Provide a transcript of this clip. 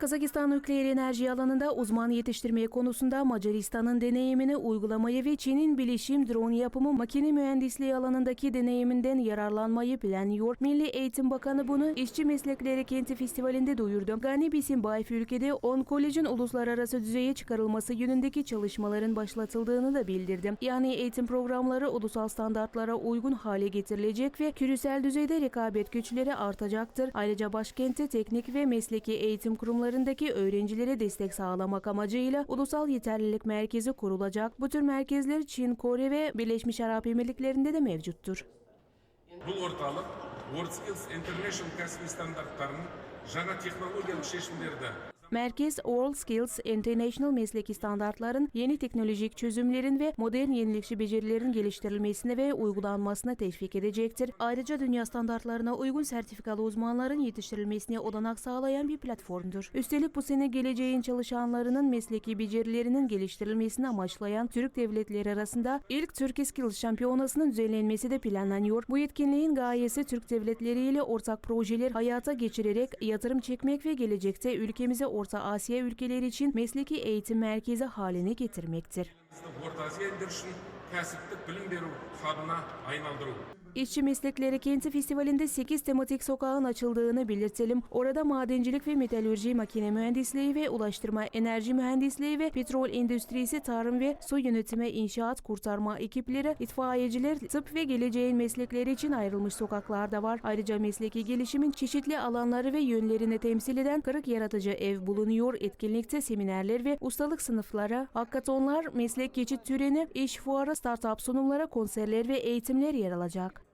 Kazakistan nükleer enerji alanında uzman yetiştirme konusunda Macaristan'ın deneyimini uygulamayı ve Çin'in bilişim, drone yapımı, makine mühendisliği alanındaki deneyiminden yararlanmayı planlıyor. Milli Eğitim Bakanı bunu İşçi Meslekleri Kenti Festivali'nde duyurdu. Gani Bisimbayev ülkede 10 kolejin uluslararası düzeye çıkarılması yönündeki çalışmaların başlatıldığını da bildirdi. Yani eğitim programları ulusal standartlara uygun hale getirilecek ve küresel düzeyde rekabet güçleri artacaktır. Ayrıca başkentte teknik ve mesleki eğitim kurumlarındaki öğrencilere destek sağlamak amacıyla Ulusal Yeterlilik Merkezi kurulacak. Bu tür merkezler Çin, Kore ve Birleşmiş Arap Emirlikleri'nde de mevcuttur. бұл орталық WorldSkills International кәсіби стандарттарын жаңа технологиялық шешімдерді Merkez WorldSkills International mesleki standartların, yeni teknolojik çözümlerin ve modern yenilikçi becerilerin geliştirilmesine ve uygulanmasına teşvik edecektir. Ayrıca dünya standartlarına uygun sertifikalı uzmanların yetiştirilmesine olanak sağlayan bir platformdur. Üstelik bu sene geleceğin çalışanlarının mesleki becerilerinin geliştirilmesini amaçlayan Türk devletleri arasında ilk Türk Skills şampiyonasının düzenlenmesi de planlanıyor. Bu etkinliğin gayesi Türk devletleriyle ortak projeler hayata geçirerek yatırım çekmek ve gelecekte ülkemize Orta Asya ülkeleri için mesleki eğitim merkezi haline getirmektir. бізді орта азия елдері үшін кәсіптік білім беру хабына айналдыру İşçi Meslekleri Kenti Festivali'nde 8 tematik sokağın açıldığını belirtelim. Orada madencilik ve metalürji, makine mühendisliği ve ulaştırma, enerji mühendisliği ve petrol endüstrisi, tarım ve su yönetimi, inşaat, kurtarma ekipleri, itfaiyeciler, tıp ve geleceğin meslekleri için ayrılmış sokaklar da var. Ayrıca mesleki gelişimin çeşitli alanları ve yönlerini temsil eden 40 yaratıcı ev bulunuyor. Etkinlikte seminerler ve ustalık sınıfları, hackathonlar, meslek geçit töreni, iş fuarı, startup sunumlara, konserler ve eğitimler yer alacak.